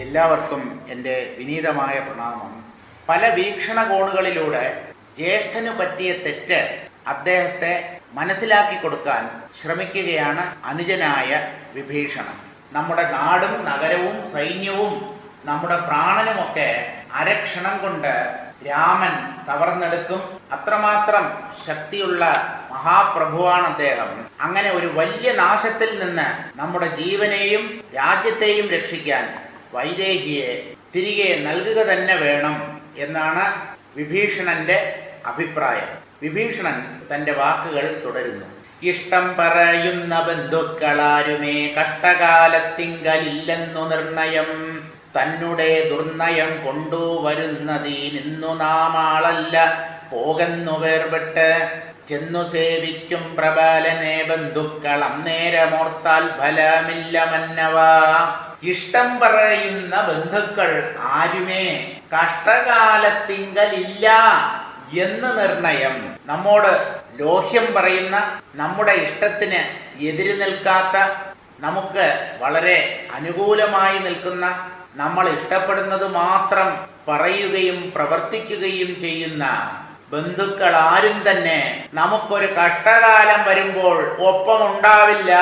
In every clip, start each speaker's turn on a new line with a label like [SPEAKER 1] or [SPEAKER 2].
[SPEAKER 1] എല്ലാവർക്കും എന്റെ വിനീതമായ പ്രണാമം. പല വീക്ഷണകോണുകളിലൂടെ ജ്യേഷ്ഠനു പറ്റിയ തെറ്റ് അദ്ദേഹത്തെ മനസ്സിലാക്കി കൊടുക്കാൻ ശ്രമിക്കുകയാണ് അനുജനായ വിഭീഷണം നമ്മുടെ നാടും നഗരവും സൈന്യവും നമ്മുടെ പ്രാണനുമൊക്കെ അരക്ഷണം കൊണ്ട് രാമൻ കവർന്നെടുക്കും അത്രമാത്രം ശക്തിയുള്ള മഹാപ്രഭുവാണ് അദ്ദേഹം. അങ്ങനെ ഒരു വലിയ നാശത്തിൽ നിന്ന് നമ്മുടെ ജീവനെയും രാജ്യത്തെയും രക്ഷിക്കാൻ വൈദേഹിയെ തിരികെ നൽകുക തന്നെ വേണം എന്നാണ് വിഭീഷണന്റെ അഭിപ്രായം. വിഭീഷണൻ തന്റെ വാക്കുകൾ തുടരുന്നു. ഇഷ്ടം പറയുന്ന ബന്ധുക്കളാരുമേ കഷ്ടകാലത്തിങ്കലില്ലെന്നു നിർണയം. തന്നെ ദുർനയം കൊണ്ടുവരുന്നതീനിന്നു നാം ആളല്ല പോകുന്നു വേർപെട്ട് ചെന്നു സേവിക്കും പ്രബലനെ ബന്ധുക്കൾ അന്നേരമോർത്താൽ ഫലമില്ല മന്നവ. ഇഷ്ടം പറയുന്ന ബന്ധുക്കൾ ആരുമേ? കഷ്ടകാലത്തിങ്കലില്ല എന്ന് നിർണയം. നമ്മോട് ലോഹ്യം പറയുന്ന നമ്മുടെ ഇഷ്ടത്തിന് എതിര് നിൽക്കാത്ത നമുക്ക് വളരെ അനുകൂലമായി നിൽക്കുന്ന നമ്മൾ ഇഷ്ടപ്പെടുന്നത് മാത്രം പറയുകയും പ്രവർത്തിക്കുകയും ചെയ്യുന്ന ബന്ധുക്കൾ ആരും തന്നെ നമുക്കൊരു കഷ്ടകാലം വരുമ്പോൾ ഒപ്പമുണ്ടാവില്ല.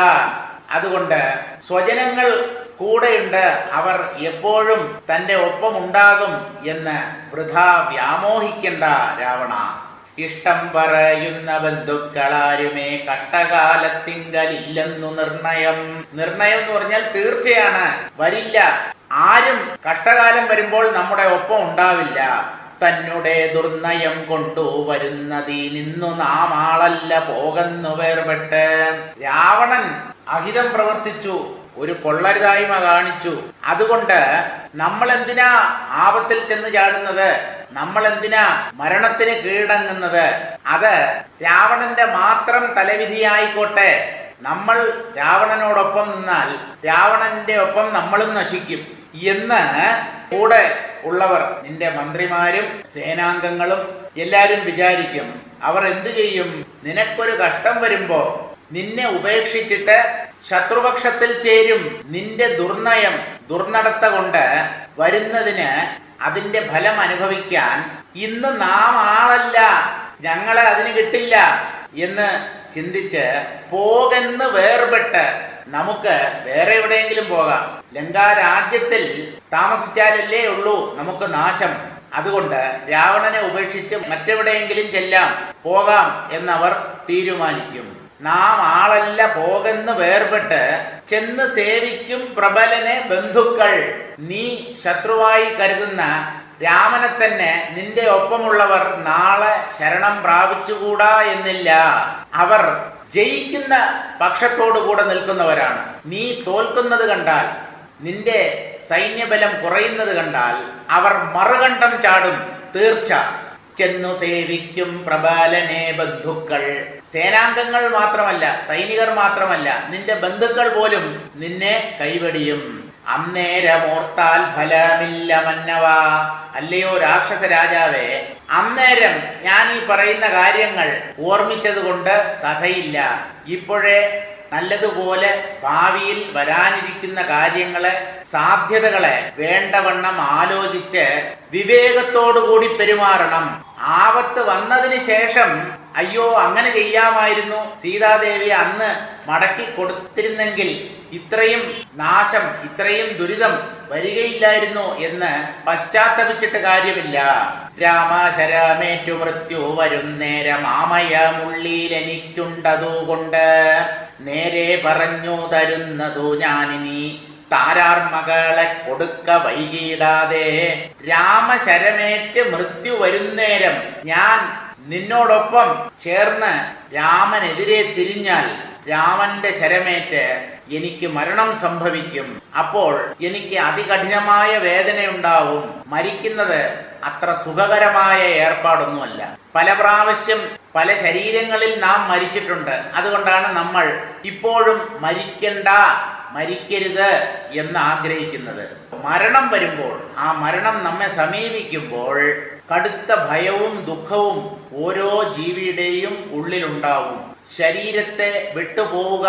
[SPEAKER 1] അതുകൊണ്ട് സ്വജനങ്ങൾ കൂടെയുണ്ട്. അവർ എപ്പോഴും തന്റെ ഒപ്പമുണ്ടാകും എന്ന് വൃഥാ വ്യാമോഹിക്കണ്ട രാവണ. ഇഷ്ടം പറയുന്ന ബന്ധുക്കളാരുമേ കഷ്ടകാലത്തിങ്കലില്ലെന്നു നിർണയം. നിർണയം എന്ന് പറഞ്ഞാൽ തീർച്ചയാണ്. വരില്ല. ആരും കഷ്ടകാലം വരുമ്പോൾ നമ്മുടെ ഒപ്പം ഉണ്ടാവില്ല. തന്നെ ദുർനയം കൊണ്ടു വരുന്നതിനിന്നു നാം ആളല്ല പോകുന്നു വേർപെട്ട്. രാവണൻ അഹിതം പ്രവർത്തിച്ചു. ഒരു കൊള്ളരുതായ്മ കാണിച്ചു. അതുകൊണ്ട് നമ്മൾ എന്തിനാ ആപത്തിൽ ചെന്ന് ചാടുന്നത്? നമ്മൾ എന്തിനാ മരണത്തിന് കീഴടങ്ങുന്നത്? അത് രാവണന്റെ മാത്രം തലവിധിയായിക്കോട്ടെ. നമ്മൾ രാവണനോടൊപ്പം നിന്നാൽ രാവണന്റെ ഒപ്പം നമ്മളും നശിക്കും. എന്ന് കൂടെ ഉള്ളവർ നിന്റെ മന്ത്രിമാരും സേനാംഗങ്ങളും എല്ലാരും വിചാരിക്കും. അവർ എന്തു ചെയ്യും? നിനക്കൊരു കഷ്ടം വരുമ്പോ നിന്നെ ഉപേക്ഷിച്ചിട്ട് ശത്രുപക്ഷത്തിൽ ചേരും നിന്റെ ദുർനയം ദുർനടത്ത കൊണ്ട് വരുന്നതിന് അതിന്റെ ഫലം അനുഭവിക്കാൻ ഇന്ന് നാം ആളല്ല ഞങ്ങളെ അതിന് കിട്ടില്ല എന്ന് ചിന്തിച്ച് പോകെന്ന് വേർപെട്ട് നമുക്ക് വേറെ എവിടെയെങ്കിലും പോകാം. ലങ്കാ രാജ്യത്തിൽ താമസിച്ചാലല്ലേ ഉള്ളൂ നമുക്ക് നാശം. അതുകൊണ്ട് രാവണനെ ഉപേക്ഷിച്ച് മറ്റെവിടെയെങ്കിലും ചെല്ലാം പോകാം എന്നവർ തീരുമാനിക്കും. നാം ആളല്ല പോകെന്ന് വേർപെട്ട് ചെന്ന് സേവിക്കും പ്രബലനെ ബന്ധുക്കൾ. നീ ശത്രുവായി കരുതുന്ന രാമനെ തന്നെ നിന്റെ ഒപ്പമുള്ളവർ നാളെ ശരണം പ്രാപിച്ചുകൂടാ എന്നില്ല. അവർ ജയിക്കുന്ന പക്ഷത്തോടു കൂടെ നിൽക്കുന്നവരാണ്. നീ തോൽക്കുന്നത് കണ്ടാൽ നിന്റെ സൈന്യബലം കുറയുന്നത് കണ്ടാൽ അവർ മറുകണ്ഠം ചാടും. തീർച്ച. ചെന്നു സേവിക്കും പ്രബാലനെ ബന്ധുക്കൾ. സേനാംഗങ്ങൾ മാത്രമല്ല സൈനികർ മാത്രമല്ല നിന്റെ ബന്ധുക്കൾ പോലും നിന്നെ കൈവടിയും. അന്നേരമോർത്താൽ ഫലമില്ല മന്നവ. അല്ലയോ രാക്ഷസ രാജാവേ അന്നേരം ഞാൻ ഈ പറയുന്ന കാര്യങ്ങൾ ഓർമ്മിച്ചത് കൊണ്ട് കഥയില്ല. ഇപ്പോഴേ നല്ലതുപോലെ ഭാവിയിൽ വരാനിരിക്കുന്ന കാര്യങ്ങളെ സാധ്യതകളെ വേണ്ടവണ്ണം ആലോചിച്ച് വിവേകത്തോടുകൂടി പെരുമാറണം. ആപത്ത് വന്നതിന് ശേഷം അയ്യോ അങ്ങനെ ചെയ്യാമായിരുന്നു. സീതാദേവി അന്ന് മടക്കി കൊടുത്തിരുന്നെങ്കിൽ ഇത്രയും നാശം ഇത്രയും ദുരിതം വരികയില്ലായിരുന്നു എന്ന് പശ്ചാത്തപിച്ചിട്ട് കാര്യമില്ല. രാമശരമേറ്റു മൃത്യു വരും നേരം ആമയമുള്ളിലെനിക്കുണ്ടതുകൊണ്ട് നേരെ പറഞ്ഞു തരുന്നതു ഞാനിനി താരാർ മകളെ കൊടുക്ക വൈകിയിടാതെ. രാമശരമേറ്റ് മൃത്യു വരുന്നേരം ഞാൻ നിന്നോടൊപ്പം ചേർന്ന് രാമനെതിരെ തിരിഞ്ഞാൽ രാമന്റെ ശരമേറ്റ് എനിക്ക് മരണം സംഭവിക്കും. അപ്പോൾ എനിക്ക് അതികഠിനമായ വേദനയുണ്ടാവും. മരിക്കുന്നത് അത്ര സുഖകരമായ ഏർപ്പാടൊന്നുമല്ല. പല പ്രാവശ്യം പല ശരീരങ്ങളിൽ നാം മരിച്ചിട്ടുണ്ട്. അതുകൊണ്ടാണ് നമ്മൾ ഇപ്പോഴും മരിക്കണ്ട മരിക്കരുത് എന്ന് ആഗ്രഹിക്കുന്നത് മരണം വരുമ്പോൾ ആ മരണം നമ്മെ സമീപിക്കുമ്പോൾ കടുത്ത ഭയവും ദുഃഖവും ഓരോ ജീവിയുടെയും ഉള്ളിലുണ്ടാവും. ശരീരത്തെ വിട്ടുപോവുക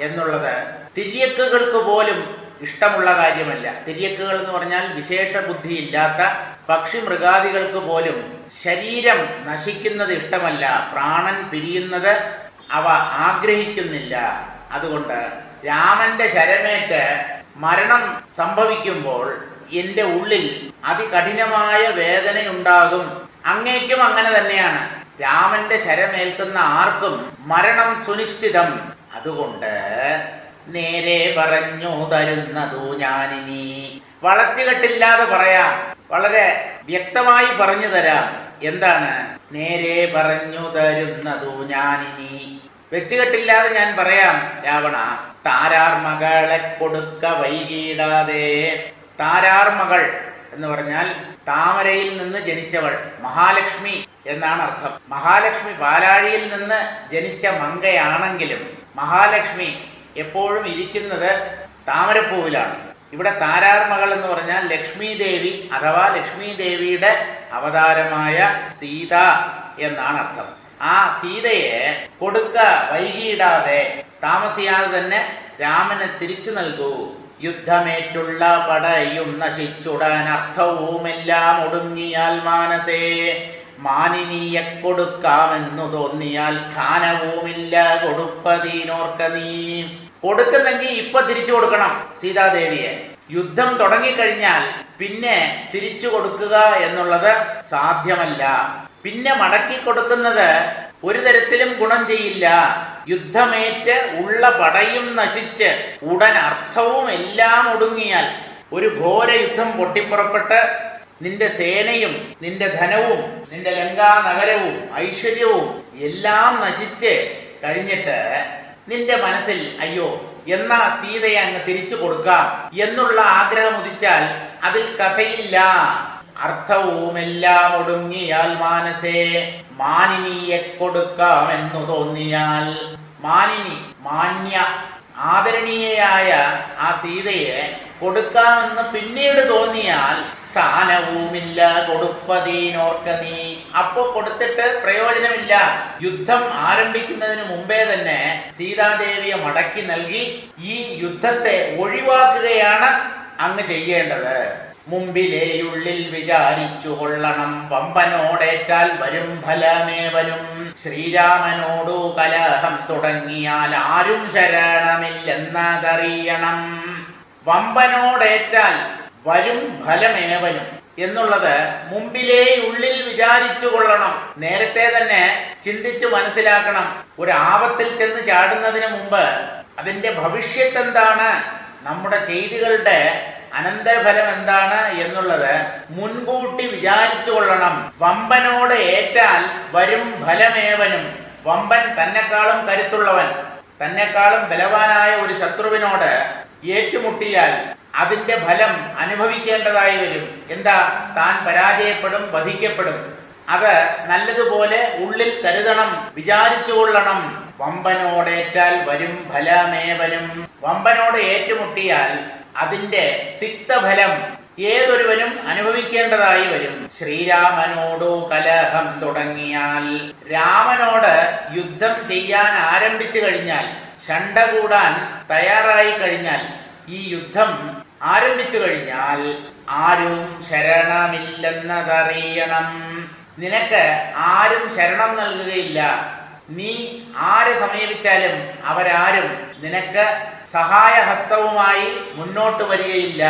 [SPEAKER 1] എന്നുള്ളത് തിര്യക്കുകൾക്ക് പോലും ഇഷ്ടമുള്ള കാര്യമല്ല. തിര്യക്കുകൾ എന്ന് പറഞ്ഞാൽ വിശേഷ ബുദ്ധി ഇല്ലാത്ത പക്ഷി മൃഗാദികൾക്ക് പോലും ശരീരം നശിക്കുന്നത് ഇഷ്ടമല്ല. പ്രാണൻ പിരിയുന്നത് അവ ആഗ്രഹിക്കുന്നില്ല. അതുകൊണ്ട് രാമന്റെ ശരമേറ്റ് മരണം സംഭവിക്കുമ്പോൾ എന്റെ ഉള്ളിൽ അതികഠിനമായ വേദനയുണ്ടാകും. അങ്ങേക്കും അങ്ങനെ തന്നെയാണ്. രാമന്റെ ശരമേൽക്കുന്ന ആർക്കും മരണം സുനിശ്ചിതം. അതുകൊണ്ട് നേരെ പറഞ്ഞു തരുന്നതു ഞാനിനി. വളച്ചുകെട്ടില്ലാതെ പറയാം. വളരെ വ്യക്തമായി പറഞ്ഞു തരാം. എന്താണ്? നേരെ പറഞ്ഞു തരുന്നതു ഞാനിനി. വെച്ചുകെട്ടില്ലാതെ ഞാൻ പറയാം രാവണ താരാർ മകളെ കൊടുക്ക വൈകിടാതെ. താരാർ മകൾ എന്ന് പറഞ്ഞാൽ താമരയിൽ നിന്ന് ജനിച്ചവൾ മഹാലക്ഷ്മി എന്നാണ് അർത്ഥം. മഹാലക്ഷ്മി പാലാഴിയിൽ നിന്ന് ജനിച്ച മങ്കയാണെങ്കിലും മഹാലക്ഷ്മി എപ്പോഴും ഇരിക്കുന്നത് താമരപ്പൂവിലാണ്. ഇവിടെ താരാർ മകൾ എന്ന് പറഞ്ഞാൽ ലക്ഷ്മി ദേവി അഥവാ ലക്ഷ്മി ദേവിയുടെ അവതാരമായ സീത എന്നാണ് അർത്ഥം. ആ സീതയെ കൊടുക്ക വൈകിയിടാതെ താമസിയാതെ തന്നെ രാമനെ തിരിച്ചു നൽകൂ. യുദ്ധമേറ്റുള്ള പടയും നശിച്ചുടാൻ അർത്ഥവുമെല്ലാം ഒടുങ്ങിയാൽ മാനസേ. മാനിനിയെ കൊടുക്കാമെന്നു തോന്നിയാൽ സ്ഥാനവുമില്ല. കൊടുപ്പതീനോർക്ക നീ. കൊടുക്കുന്നെങ്കിൽ ഇപ്പൊ തിരിച്ചു കൊടുക്കണം സീതാദേവിയെ. യുദ്ധം തുടങ്ങിക്കഴിഞ്ഞാൽ പിന്നെ തിരിച്ചു കൊടുക്കുക എന്നുള്ളത് സാധ്യമല്ല. പിന്നെ മടക്കി കൊടുക്കുന്നത് ഒരു തരത്തിലും ഗുണം ചെയ്യില്ല. യുദ്ധമേറ്റ് ഉള്ള പടയും നശിച്ച് ഉടൻ അർത്ഥവും എല്ലാം ഒടുങ്ങിയാൽ ഒരു ഘോര യുദ്ധം പൊട്ടിപ്പുറപ്പെട്ട് നിന്റെ സേനയും നിന്റെ ധനവും നിന്റെ ലങ്കാ നഗരവും ഐശ്വര്യവും എല്ലാം നശിച്ച് കഴിഞ്ഞിട്ട് നിന്റെ മനസ്സിൽ അയ്യോ എന്നാ സീതയെ അങ്ങ് തിരിച്ചു കൊടുക്കാം എന്നുള്ള ആഗ്രഹം ഉദിച്ചാൽ അതിൽ കഥയില്ല. അർത്ഥവും എല്ലാം ഒടുങ്ങിയാൽ മാനസേ മാനിനിയെ കൊടുക്കാമെന്നു തോന്നിയാൽ മാനിനി മാന്യ ആദരണീയയായ ആ സീതയെ കൊടുക്കാമെന്ന് പിന്നീട് തോന്നിയാൽ സ്ഥാനവുമില്ല കൊടുപ്പതീനോർക്ക നീ. അപ്പൊ കൊടുത്തിട്ട് പ്രയോജനമില്ല. യുദ്ധം ആരംഭിക്കുന്നതിന് മുമ്പേ തന്നെ സീതാദേവിയെ മടക്കി നൽകി ഈ യുദ്ധത്തെ ഒഴിവാക്കുകയാണ് അങ്ങ് ചെയ്യേണ്ടത്. മുമ്പിലേയുള്ളിൽ വിചാരിച്ചു കൊള്ളണം. വമ്പനോടേറ്റാൽ വരും ഫലമേവനും ശ്രീരാമനോടു കലഹം തുടങ്ങിയാൽ ആരും ശരണമില്ലെന്നതറിയണം. വമ്പനോടേറ്റാൽ വരും ഫലമേവനും എന്നുള്ളത് മുമ്പിലേ ഉള്ളിൽ വിചാരിച്ചു കൊള്ളണം. നേരത്തെ തന്നെ ചിന്തിച്ചു മനസ്സിലാക്കണം. ഒരു ആപത്തിൽ ചെന്ന് ചാടുന്നതിന് മുമ്പ് അതിന്റെ ഭവിഷ്യത്ത് എന്താണ് നമ്മുടെ ചെയ്തികളുടെ അനന്തരഫലം എന്താണ് എന്നുള്ളത് മുൻകൂട്ടി വിചാരിച്ചു കൊള്ളണം. വമ്പനോട് ഏറ്റാൽ വരും ഫലമേവനും. വമ്പൻ തന്നെക്കാളും കരുത്തുള്ളവൻ. തന്നെക്കാളും ബലവാനായ ഒരു ശത്രുവിനോട് ഏറ്റുമുട്ടിയാൽ അതിന്റെ ഫലം അനുഭവിക്കേണ്ടതായി വരും. എന്താ? താൻ പരാജയപ്പെടും വധിക്കപ്പെടും. അത് നല്ലതുപോലെ ഉള്ളിൽ കരുതണം വിചാരിച്ചു കൊള്ളണം. വമ്പനോടേറ്റാൽ വരും ഫലമേവനും. വമ്പനോട് ഏറ്റുമുട്ടിയാൽ അതിന്റെ തിക്തഫലം ഏതൊരുവനും അനുഭവിക്കേണ്ടതായി വരും. ശ്രീരാമനോടോ കലഹം തുടങ്ങിയാൽ രാമനോട് യുദ്ധം ചെയ്യാൻ ആരംഭിച്ചു കഴിഞ്ഞാൽ ഷണ്ട കൂടാൻ തയ്യാറായി കഴിഞ്ഞാൽ ഈ യുദ്ധം ആരംഭിച്ചു കഴിഞ്ഞാൽ ആരും ശരണമില്ലെന്നതറിയണം. നിനക്ക് ആരും ശരണം നൽകുകയില്ല. നീ ആരെ സമീപിച്ചാലും അവരാരും നിനക്ക് സഹായഹസ്തവുമായി മുന്നോട്ട് വരികയില്ല.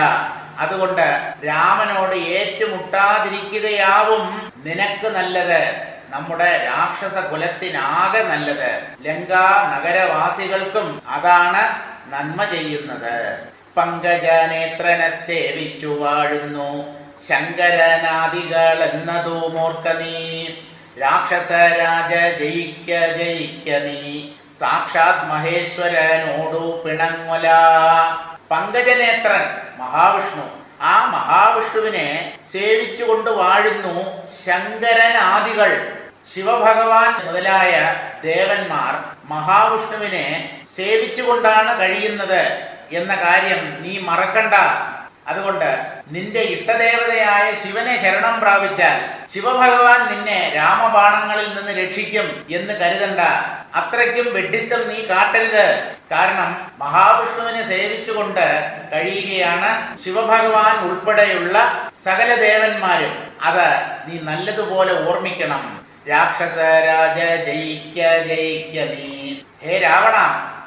[SPEAKER 1] അതുകൊണ്ട് രാമനോട് ഏറ്റുമുട്ടാതിരിക്കുകയാവും നിനക്ക് നല്ലത്. നമ്മുടെ രാക്ഷസ കുലത്തിനാകെ നല്ലത്. ലങ്കാ നഗരവാസികൾക്കും അതാണ് നന്മ ചെയ്യുന്നത്. പങ്കജനേത്രനെ സേവിച്ചു വാഴുന്നു. ശങ്കരനാദികൾ എന്നതു മോർക്ക നീ. രാക്ഷസരാജ ജയിക്ക ജയിക്ക നീ. സാക്ഷാത് മഹേശ്വരനോടു പിണങ്ങുല പങ്കജനേത്രൻ മഹാവിഷ്ണു. ആ മഹാവിഷ്ണുവിനെ സേവിച്ചുകൊണ്ട് വാഴുന്നു ശങ്കരനാദികൾ. ശിവഭഗവാൻ മുതലായ ദേവന്മാർ മഹാവിഷ്ണുവിനെ സേവിച്ചുകൊണ്ടാണ് കഴിയുന്നത് എന്ന കാര്യം നീ മറക്കണ്ട. അതുകൊണ്ട് നിന്റെ ഇഷ്ടദേവതയായ ശിവനെ ശരണം പ്രാപിച്ചാൽ ശിവഭഗവാൻ നിന്നെ രാമബാണങ്ങളിൽ നിന്ന് രക്ഷിക്കും എന്ന് കരുതണ്ട. അത്രയ്ക്കും വെഡിത്തം നീ കാട്ടരുത്. കാരണം മഹാവിഷ്ണുവിനെ സേവിച്ചുകൊണ്ട് കഴിയുകയാണ് ശിവഭഗവാൻ ഉൾപ്പെടെയുള്ള സകല ദേവന്മാരും. അത് നീ നല്ലതുപോലെ ഓർമ്മിക്കണം. രാക്ഷസ രാജ ജയിക്ക ജയിക്ക നീ. ഹേ രാവണ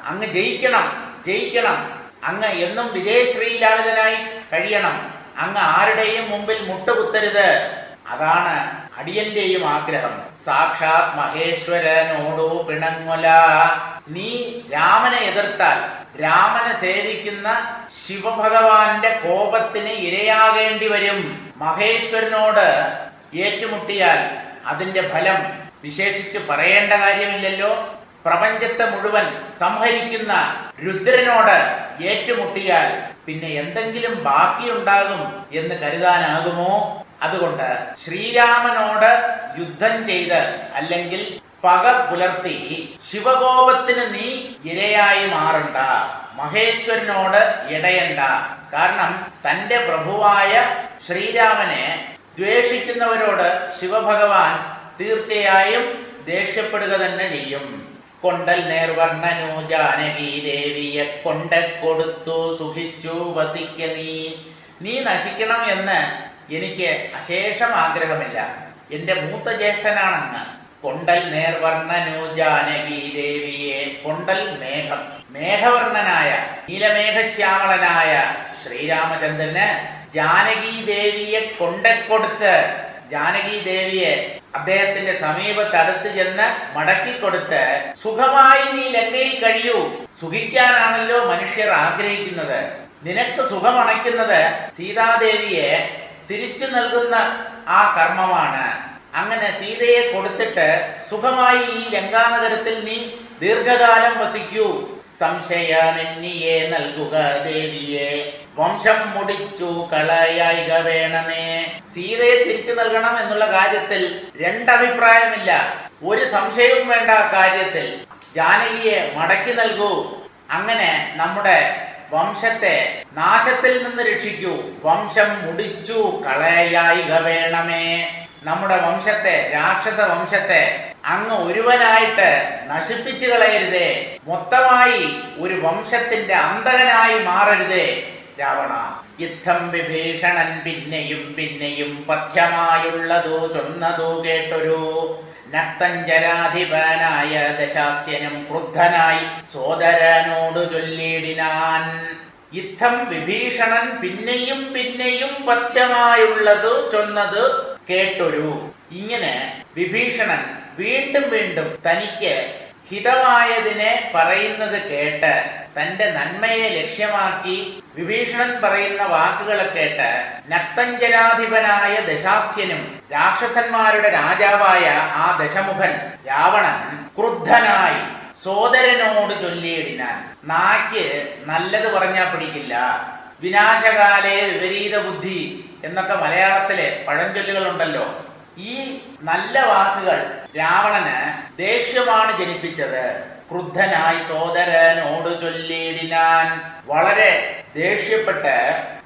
[SPEAKER 1] അങ്ങ് ജയിക്കണം ജയിക്കണം. അങ്ങ് എന്നും വിജയശ്രീലാളിതനായി കഴിയണം. അങ്ങ് ആരുടെയും മുമ്പിൽ മുട്ടുകുത്തരുത്. അതാണ് അടിയന്റെയും ആഗ്രഹം. സാക്ഷാത് മഹേശ്വരനോടു പിണങ്ങുല. നീ രാമനെ എതിർത്താൽ രാമനെ സേവിക്കുന്ന ശിവഭഗവാന്റെ കോപത്തിന് ഇരയാകേണ്ടി വരും. മഹേശ്വരനോട് ഏറ്റുമുട്ടിയാൽ അതിന്റെ ഫലം വിശേഷിച്ച് പറയേണ്ട കാര്യമില്ലല്ലോ. പ്രപഞ്ചത്തെ മുഴുവൻ സംഹരിക്കുന്ന രുദ്രനോട് ഏറ്റുമുട്ടിയാൽ പിന്നെ എന്തെങ്കിലും ബാക്കിയുണ്ടാകും എന്ന് കരുതാനാകുമോ? അതുകൊണ്ട് ശ്രീരാമനോട് യുദ്ധം ചെയ്ത് അല്ലെങ്കിൽ പക പുലർത്തി ശിവകോപത്തിന് നീ ഇരയായി മാറണ്ട. മഹേശ്വരനോട് ഇടയണ്ട. കാരണം തന്റെ പ്രഭുവായ ശ്രീരാമനെ ദ്വേഷിക്കുന്നവരോട് ശിവഭഗവാൻ തീർച്ചയായും ദേഷ്യപ്പെടുക തന്നെ ചെയ്യും. കൊണ്ടൽ നേർവർണനു ജാനകി ദേവിയെ കൊണ്ട കൊടുത്തു സുഖിച്ചു വസിക്ക നീ. നീ നശിക്കണം എന്ന് എനിക്ക് അശേഷം ആഗ്രഹമില്ല. എന്റെ മൂത്ത ജ്യേഷ്ഠനാണെന്ന്. കൊണ്ടൽ നേർവർണനു ജാനകി ദേവിയെ കൊണ്ടൽ മേഘം. മേഘവർണനായ നീലമേഘശ്യാമളനായ ശ്രീരാമചന്ദ്രന് ജാനകി ദേവിയെ കൊണ്ടക്കൊടുത്ത് ജാനകി ദേവിയെ അദ്ദേഹത്തിന്റെ സമീപത്ത് അടുത്ത് ചെന്ന് മടക്കി കൊടുത്ത് സുഖമായി നീ ലങ്കയിൽ കഴിയൂ. സുഖിക്കാനാണല്ലോ മനുഷ്യർ ആഗ്രഹിക്കുന്നത്. നിനക്ക് സുഖമണയ്ക്കുന്നത് സീതാദേവിയെ തിരിച്ചു നൽകുന്ന ആ കർമ്മമാണ്. അങ്ങനെ സീതയെ കൊടുത്തിട്ട് സുഖമായി ഈ ലങ്കാനഗരത്തിൽ നീ ദീർഘകാലം വസിക്കൂ. സംശയമെന്നിയെ നൽകുക ദേവിയെ. വംശം മുടിച്ചു കളയായിക വേണമേ. സീതയെ തിരിച്ചു നൽകണം എന്നുള്ള കാര്യത്തിൽ രണ്ടഭിപ്രായമില്ല. ഒരു സംശയവും വേണ്ട കാര്യത്തിൽ. ജാനകിയെ മടക്കി നൽകൂ. അങ്ങനെ നമ്മുടെ വംശത്തെ നാശത്തിൽ നിന്ന് രക്ഷിക്കൂ. വംശം മുടിച്ചു കളയായിക വേണമേ. നമ്മുടെ വംശത്തെ രാക്ഷസ വംശത്തെ അങ്ങ് ഒരുവനായിട്ട് നശിപ്പിച്ചു കളയരുതേ. മൊത്തമായി ഒരു വംശത്തിന്റെ അന്തകനായി മാറരുതേ. രാവണ. യുദ്ധം വിഭീഷണൻ പിന്നെയും പിന്നെയും പഥ്യമായുള്ളതോ ചൊന്നതോ കേട്ടൊരു നക്തഞ്ചരാധിപനായ ദശാസ്യനും ക്രുദ്ധനായി സോദരനോട് ചൊല്ലിയിടിനാൻ. യുദ്ധം വിഭീഷണൻ പിന്നെയും പിന്നെയും പഥ്യമായുള്ളത് ചൊന്നത് കേട്ടൊരു. ഇങ്ങനെ വിഭീഷണൻ വീണ്ടും വീണ്ടും തനിക്ക് ഹിതമായതിനെ പറയുന്നത് കേട്ട് തന്റെ നന്മയെ ലക്ഷ്യമാക്കി വിഭീഷണൻ പറയുന്ന വാക്കുകളെ കേട്ട് നക്തഞ്ജനാധിപനായ ദശാസ്യനും രാക്ഷസന്മാരുടെ രാജാവായ ആ ദശമുഖൻ രാവണൻ ക്രുദ്ധനായി സോദരനോട് ചൊല്ലിയിടിനാൻ നാക്ക് നല്ലത് പറഞ്ഞാ പിടിക്കില്ല. വിനാശകാലേ വിപരീത ബുദ്ധി എന്നൊക്കെ മലയാളത്തിലെ പഴഞ്ചൊല്ലുകൾ ഉണ്ടല്ലോ ഈ നല്ല വാക്കുകൾ രാവണന് ദേഷ്യമാണ് ജനിപ്പിച്ചത്. ക്രുദ്ധനായി സോദരനോട് ചൊല്ലിയിടിനാൻ. വളരെ ദേഷ്യപ്പെട്ട്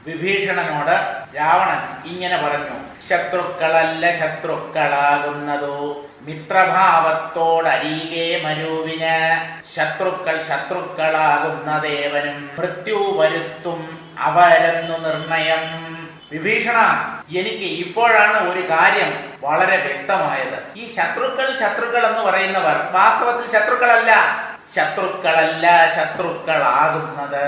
[SPEAKER 1] വിഭീഷണനോട് രാവണൻ ഇങ്ങനെ പറഞ്ഞു ശത്രുക്കളല്ല ശത്രുക്കളാകുന്നതു. മിത്രഭാവത്തോടരീകെ മരുവിന്. ശത്രുക്കൾ ശത്രുക്കളാകുന്ന ദേവനും മൃത്യു വരുത്തും അവരെന്നു നിർണയം. വിഭീഷണ എനിക്ക് ഇപ്പോഴാണ് ഒരു കാര്യം വളരെ വ്യക്തമായത്. ഈ ശത്രുക്കൾ ശത്രുക്കൾ എന്ന് പറയുന്നവർ വാസ്തവത്തിൽ ശത്രുക്കളല്ല. ശത്രുക്കളല്ല ശത്രുക്കളാകുന്നത്.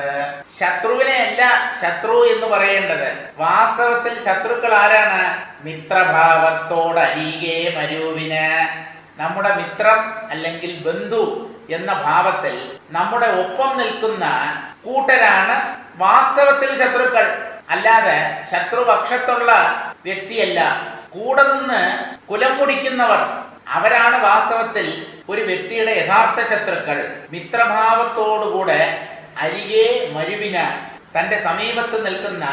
[SPEAKER 1] ശത്രുവിനെ അല്ല ശത്രു എന്ന് പറയേണ്ടത്. വാസ്തവത്തിൽ ശത്രുക്കൾ ആരാണ്? മിത്രഭാവത്തോടരികെ മരൂവിന്. നമ്മുടെ മിത്രം അല്ലെങ്കിൽ ബന്ധു എന്ന ഭാവത്തിൽ നമ്മുടെ ഒപ്പം നിൽക്കുന്ന കൂട്ടരാണ് വാസ്തവത്തിൽ ശത്രുക്കൾ. അല്ലാതെ ശത്രുപക്ഷത്തുള്ള വ്യക്തിയല്ല. കൂടെ നിന്ന് കുലം മുടിക്കുന്നവർ. അവരാണ് വാസ്തവത്തിൽ ഒരു വ്യക്തിയുടെ യഥാർത്ഥ ശത്രുക്കൾ. മിത്രഭാവത്തോടുകൂടെ അരികെ മരുവിന തന്റെ സമീപത്ത് നിൽക്കുന്ന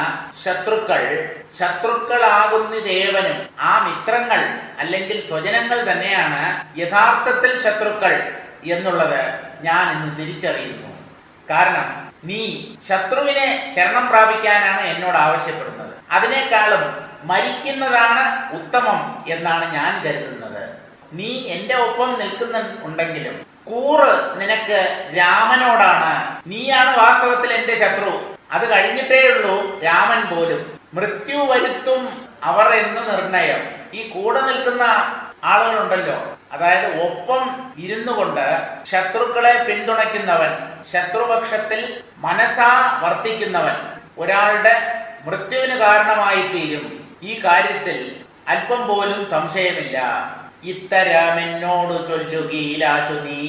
[SPEAKER 1] ശത്രുക്കൾ ശത്രുക്കളാകുന്ന ദേവനും ആ മിത്രങ്ങൾ അല്ലെങ്കിൽ സ്വജനങ്ങൾ തന്നെയാണ് യഥാർത്ഥത്തിൽ ശത്രുക്കൾ എന്നുള്ളത് ഞാൻ ഇന്ന് തിരിച്ചറിയുന്നു. കാരണം നീ ശത്രുവിനെ ശരണം പ്രാപിക്കാനാണ് എന്നോട് ആവശ്യപ്പെടുന്നത്. അതിനേക്കാളും മരിക്കുന്നതാണ് ഉത്തമം എന്നാണ് ഞാൻ കരുതുന്നത്. നീ എന്റെ ഒപ്പം നിൽക്കുന്ന ഉണ്ടെങ്കിലും കൂറ് നിനക്ക് രാമനോടാണ്. നീയാണ് വാസ്തവത്തിൽ എന്റെ ശത്രു. അത് കഴിഞ്ഞിട്ടേ ഉള്ളൂ രാമൻ പോലും. മൃത്യു വരുത്തും അവർ എന്ന് നിർണയം. ഈ കൂടെ നിൽക്കുന്ന ആളുകളുണ്ടല്ലോ. അതായത് ഒപ്പം ഇരുന്നു കൊണ്ട് ശത്രുക്കളെ പിന്തുണയ്ക്കുന്നവൻ ശത്രുപക്ഷത്തിൽ മനസ്സാ വർത്തിക്കുന്നവൻ ഒരാളുടെ മൃത്യുവിന് കാരണമായി തീരും ഈ കാര്യത്തിൽ അല്പം പോലും സംശയമില്ല. ഇത്തരമെന്നോട് ചൊല്ലുകീലാശു നീ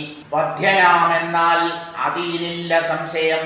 [SPEAKER 1] അതിയിലില്ല സംശയം.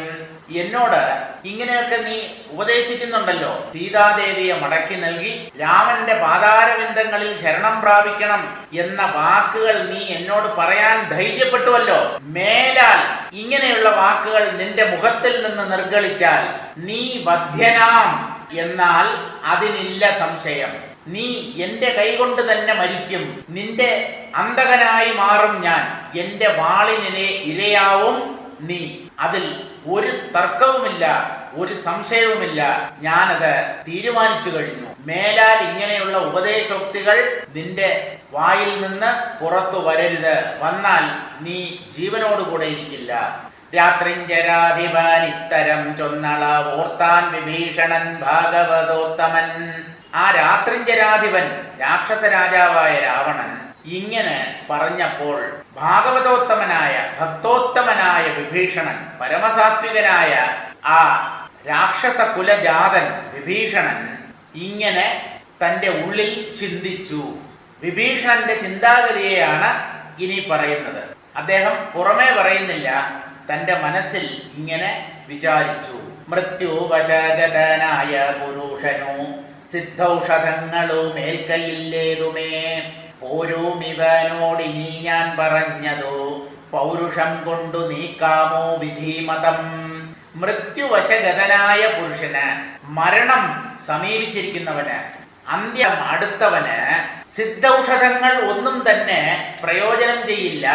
[SPEAKER 1] എന്നോട് ഇങ്ങനെയൊക്കെ നീ ഉപദേശിക്കുന്നുണ്ടല്ലോ. സീതാദേവിയെ മടക്കി നൽകി രാമന്റെ പാതാരവിന്ദങ്ങളിൽ ശരണം പ്രാപിക്കണം എന്ന വാക്കുകൾ നീ എന്നോട് പറയാൻ ധൈര്യപ്പെട്ടുവല്ലോ. മേലാൽ ഇങ്ങനെയുള്ള വാക്കുകൾ നിന്റെ മുഖത്തിൽ നിന്ന് നിർഗളിച്ചാൽ നീ വധ്യനാം എന്നാൽ അതിനില്ല സംശയം. നീ എന്റെ കൈകൊണ്ട് തന്നെ മരിക്കും. നിന്റെ അന്തകനായി മാറും ഞാൻ. എന്റെ വാളിനെ ഇരയാവും. നീ. അതിൽ ഒരു തർക്കവുമില്ല ഒരു സംശയവുമില്ല. ഞാനത് തീരുമാനിച്ചു കഴിഞ്ഞു. മേലാൽ ഇങ്ങനെയുള്ള ഉപദേശോക്തികൾ നിന്റെ വായിൽ നിന്ന് പുറത്തു വരരുത്. വന്നാൽ നീ ജീവനോടുകൂടെ ഇരിക്കില്ല. രാത്രിഞ്ചരാധിപൻ ഇത്തരം ചൊന്നള ഓർത്താൻ വിഭീഷണൻ ഭാഗവതോത്തമൻ. ആ രാത്രിഞ്ചരാധിപൻ രാക്ഷസ രാജാവായ രാവണൻ ഇങ്ങനെ പറഞ്ഞപ്പോൾ ഭാഗവതോത്തമനായ ഭക്തോത്തമനായ വിഭീഷണൻ പരമസാത്വികനായ ആ രാക്ഷസ കുലജാതൻ വിഭീഷണൻ ഇങ്ങനെ തന്റെ ഉള്ളിൽ ചിന്തിച്ചു. വിഭീഷണന്റെ ചിന്താഗതിയെയാണ് ഇനി പറയുന്നത്. അദ്ദേഹം പുറമേ പറയുന്നില്ല. തന്റെ മനസ്സിൽ ഇങ്ങനെ വിചാരിച്ചു. മൃത്യുവശഗതനായ പുരുഷനു സിദ്ധൌഷധങ്ങളു മേൽക്കയില്ലേതുമേ? ഓരോമിവനോടിനി ഞാൻ പറഞ്ഞതോ? പൗരുഷം കൊണ്ടു നീക്കാമോ വിധിമതം? മൃത്യുവശഗതനായ പുരുഷന് മരണം സമീപിച്ചിരിക്കുന്നവന് അന്ത്യം അടുത്തവന് സിദ്ധൌഷധങ്ങൾ ഒന്നും തന്നെ പ്രയോജനം ചെയ്യില്ല.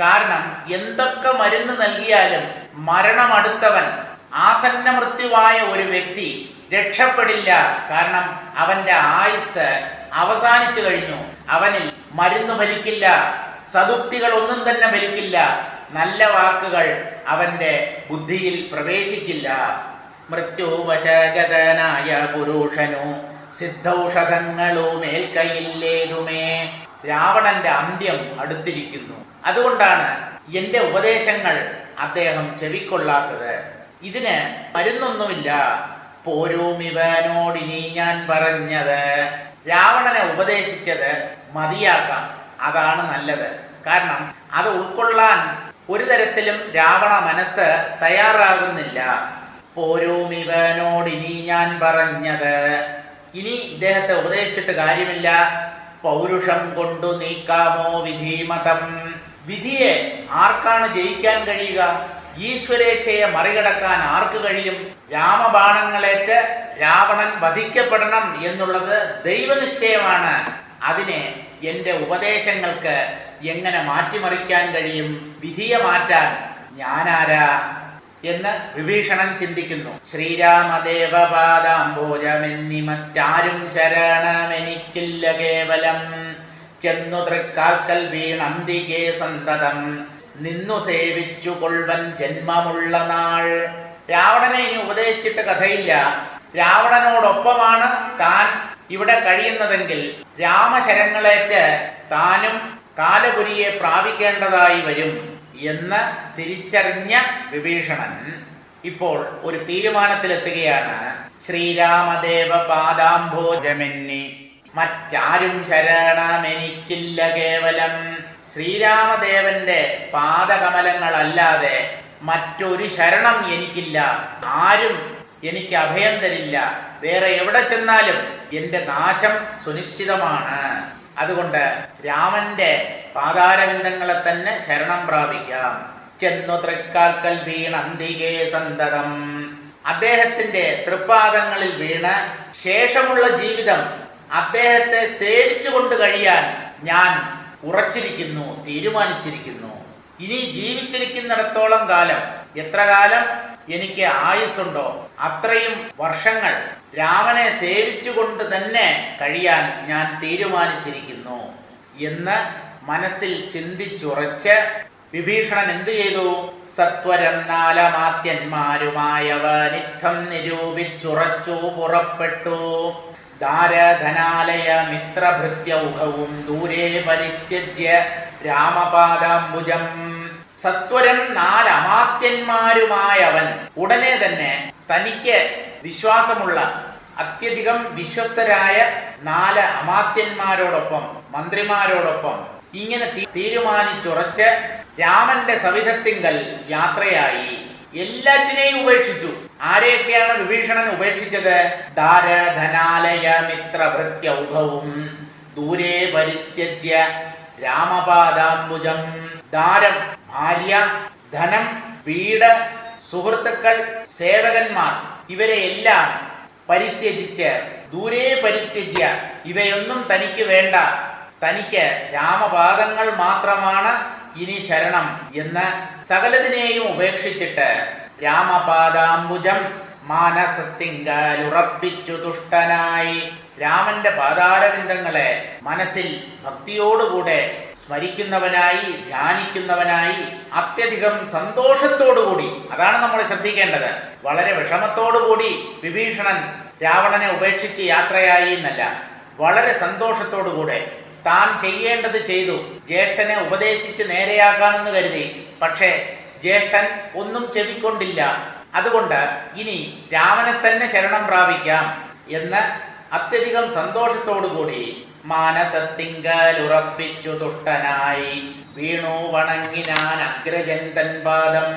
[SPEAKER 1] കാരണം എന്തൊക്കെ മരുന്ന് നൽകിയാലും മരണം അടുത്തവൻ ആസന്ന മൃത്യുവായ ഒരു വ്യക്തി രക്ഷപ്പെടില്ല. കാരണം അവന്റെ ആയുസ് അവസാനിച്ചു കഴിഞ്ഞു. അവനിൽ മരുന്ന് ഫലിക്കില്ല സതുപ്തികൾ ഒന്നും തന്നെ ഫലിക്കില്ല നല്ല വാക്കുകൾ അവന്റെ ബുദ്ധിയിൽ പ്രവേശിക്കില്ല. മൃത്യുവശഗതനായ പുരുഷനു സിദ്ധൌഷധങ്ങളോ മേൽക്കയില്ലേതുമേ. രാവണന്റെ അന്ത്യം അടുത്തിരിക്കുന്നു. അതുകൊണ്ടാണ് എന്റെ ഉപദേശങ്ങൾ അദ്ദേഹം ചെവിക്കൊള്ളാത്തത്. ഇതിന് മരുന്നൊന്നുമില്ല. പോരൂമിവനോടിനി ഞാൻ പറഞ്ഞത് രാവണനെ ഉപദേശിച്ചത് മതിയാക്കാം. അതാണ് നല്ലത്. കാരണം അത് ഉൾക്കൊള്ളാൻ ഒരു തരത്തിലും രാവണ മനസ്സ് തയ്യാറാകുന്നില്ല. പോരൂമിവനോടിനി ഞാൻ പറഞ്ഞത്. ഇനി ഇദ്ദേഹത്തെ ഉപദേശിച്ചിട്ട് കാര്യമില്ല. പൗരുഷം കൊണ്ടു നീക്കാമോ വിധിമതം. വിധിയെ ആർക്കാണ് ജയിക്കാൻ കഴിയുക? ഈശ്വരേച്ഛയെ മറികടക്കാൻ ആർക്ക് കഴിയും? രാമബാണങ്ങളേറ്റ് രാവണൻ വധിക്കപ്പെടണം എന്നുള്ളത് ദൈവനിശ്ചയമാണ്. അതിനെ എന്റെ ഉപദേശങ്ങൾക്ക് എങ്ങനെ മാറ്റിമറിക്കാൻ കഴിയും? വിധിയെ മാറ്റാൻ ഞാനാരാ? എന്ന് വിഭീഷണൻ ചിന്തിക്കുന്നു. ശ്രീരാമദേവ പാദാംബോജമെന്നി മറ്റാരും ശരണമെനിക്കില്ല കേവലം. ചെന്നു തൃക്കാക്കൽ വീണന്തികേ സന്തതം നിന്നു സേവിച്ചു കൊൾവൻ ജന്മമുള്ള നാൾ. രാവണനെ ഇനി ഉപദേശിച്ചിട്ട് കഥയില്ല. രാവണനോടൊപ്പമാണ് താൻ ഇവിടെ കഴിയുന്നതെങ്കിൽ രാമശരങ്ങളേറ്റ് താനും കാലപുരിയെ പ്രാപിക്കേണ്ടതായി വരും എന്ന് തിരിച്ചറിഞ്ഞ വിഭീഷണൻ ഇപ്പോൾ ഒരു തീരുമാനത്തിലെത്തുകയാണ്. ശ്രീരാമദേവ പാദാംഭോജമെന്നി മറ്റാരും ശരണമെനിക്കില്ല കേവലം. ശ്രീരാമദേവന്റെ പാദകമലങ്ങളല്ലാതെ മറ്റൊരു ശരണം എനിക്കില്ല. ആരും എനിക്ക് അഭയം തരില്ല വേറെ എവിടെ ചെന്നാലും എന്റെ നാശം സുനിശ്ചിതമാണ്. അതുകൊണ്ട് രാമന്റെ പാതാരവിന്ദങ്ങളെ തന്നെ ശരണം പ്രാപിക്കാം. ചെന്നു തൃക്കാൽക്കൽ വീണന്തികേ സന്തതം. അദ്ദേഹത്തിന്റെ തൃപ്പാദങ്ങളിൽ വീണ് ശേഷമുള്ള ജീവിതം അദ്ദേഹത്തെ സേവിച്ചുകൊണ്ട് കഴിയാൻ ഞാൻ ഉറച്ചിരിക്കുന്നു തീരുമാനിച്ചിരിക്കുന്നു. ഇനി ജീവിച്ചിരിക്കുന്നിടത്തോളം കാലം. എത്ര കാലം? എനിക്ക് ആയുസ്സുണ്ടോ? അത്രയും വർഷങ്ങൾ രാമനെ സേവിച്ചുകൊണ്ട് തന്നെ കഴിയാൻ ഞാൻ തീരുമാനിച്ചിരിക്കുന്നു എന്ന് മനസ്സിൽ ചിന്തിച്ചുറച്ച് വിഭീഷണൻ എന്തു ചെയ്തു? സത്വരം നാലമാത്യന്മാരുമായവനിത്തം നിരൂപിച്ചുറച്ചു പുറപ്പെട്ടു. ദാരധനാലയ മിത്രഭൃത്യൗഘവും ദൂരെ പരിത്യജ്യ രാമപാദാംബുജം. സത്വരം നാലമാത്യന്മാരുമായവൻ ഉടനെ തന്നെ തനിക്ക് വിശ്വാസമുള്ള അത്യധികം വിശ്വസ്തരായ നാല് അമാത്യന്മാരോടൊപ്പം മന്ത്രിമാരോടൊപ്പം ഇങ്ങനെ തീരുമാനിച്ചുറച്ച് രാമന്റെ സവിധത്തിങ്കൽ യാത്രയായി. എല്ലാറ്റിനെയും ഉപേക്ഷിച്ചു. ആരെയൊക്കെയാണ് വിഭീഷണൻ ഉപേക്ഷിച്ചത്? ദാരധനാലയ മിത്രഭൃത്യൗഘവും ദൂരെ പരിത്യജ്യ രാമപാദാംബുജം. ദാരം ഭാര്യ ധനം വീട് സുഹൃത്തുക്കൾ സേവകന്മാർ ഇവരെ എല്ലാം പരിത്യജിച്ച് ദൂരെ പരിത്യജ്യ ഇവയൊന്നും തനിക്ക് വേണ്ട. തനിക്ക് രാമപാദങ്ങൾ മാത്രമാണ് ഇനി ശരണം എന്ന് സകലതിനെയും ഉപേക്ഷിച്ചിട്ട് രാമപാദാംബുജം മാനസത്തിങ്കാലുറപ്പിച്ചു തുഷ്ടനായി. രാമന്റെ പാതാരവിന്ദങ്ങളെ മനസ്സിൽ ഭക്തിയോടുകൂടെ സ്മരിക്കുന്നവനായി ധ്യാനിക്കുന്നവനായി അത്യധികം സന്തോഷത്തോടുകൂടി അതാണ് നമ്മൾ ശ്രദ്ധിക്കേണ്ടത്. വളരെ വിഷമത്തോടുകൂടി വിഭീഷണൻ രാവണനെ ഉപേക്ഷിച്ച് യാത്രയായി എന്നല്ല വളരെ സന്തോഷത്തോടുകൂടെ. താൻ ചെയ്യേണ്ടത് ചെയ്തു. ജ്യേഷ്ഠനെ ഉപദേശിച്ച് നേരെയാക്കാമെന്ന് കരുതി. പക്ഷേ ജ്യേഷ്ഠൻ ഒന്നും ചെവിക്കൊണ്ടില്ല. അതുകൊണ്ട് ഇനി രാമനെ തന്നെ ശരണം പ്രാപിക്കാം എന്ന് അത്യധികം സന്തോഷത്തോടുകൂടി മാനസത്തിങ്കലുറപ്പിച്ചു തുഷ്ടനായി. വീണു വണങ്ങി ഞാൻ അഗ്രജൻ തൻപാദം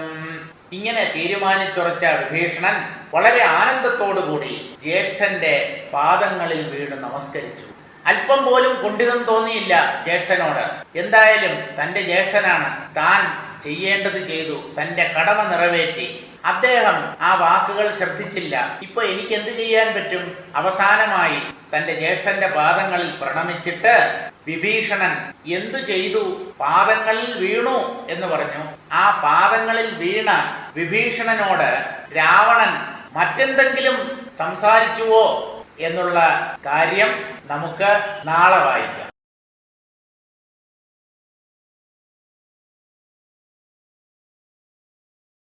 [SPEAKER 1] ഇങ്ങനെ തീരുമാനിച്ചുറച്ച വിഭീഷണൻ വളരെ ആനന്ദത്തോടുകൂടി ജ്യേഷ്ഠന്റെ പാദങ്ങളിൽ വീണ് നമസ്കരിച്ചു. അല്പം പോലും കുണ്ഠിതം തോന്നിയില്ല ജ്യേഷ്ഠനോട്. എന്തായാലും തന്റെ ജ്യേഷ്ഠനാണ് താൻ ചെയ്യേണ്ടത് ചെയ്തു തന്റെ കടമ നിറവേറ്റി അദ്ദേഹം ആ വാക്കുകൾ ശ്രദ്ധിച്ചില്ല. ഇപ്പൊ എനിക്ക് എന്ത് ചെയ്യാൻ പറ്റും? അവസാനമായി തന്റെ ജ്യേഷ്ഠന്റെ പാദങ്ങളിൽ പ്രണമിച്ചിട്ട് വിഭീഷണൻ എന്തു ചെയ്തു? പാദങ്ങളിൽ വീണു എന്ന് പറഞ്ഞു. ആ പാദങ്ങളിൽ വീണ വിഭീഷണനോട് രാവണൻ മറ്റെന്തെങ്കിലും സംസാരിച്ചുവോ എന്നുള്ള കാര്യം നമുക്ക് നാളെ വായിക്കാം.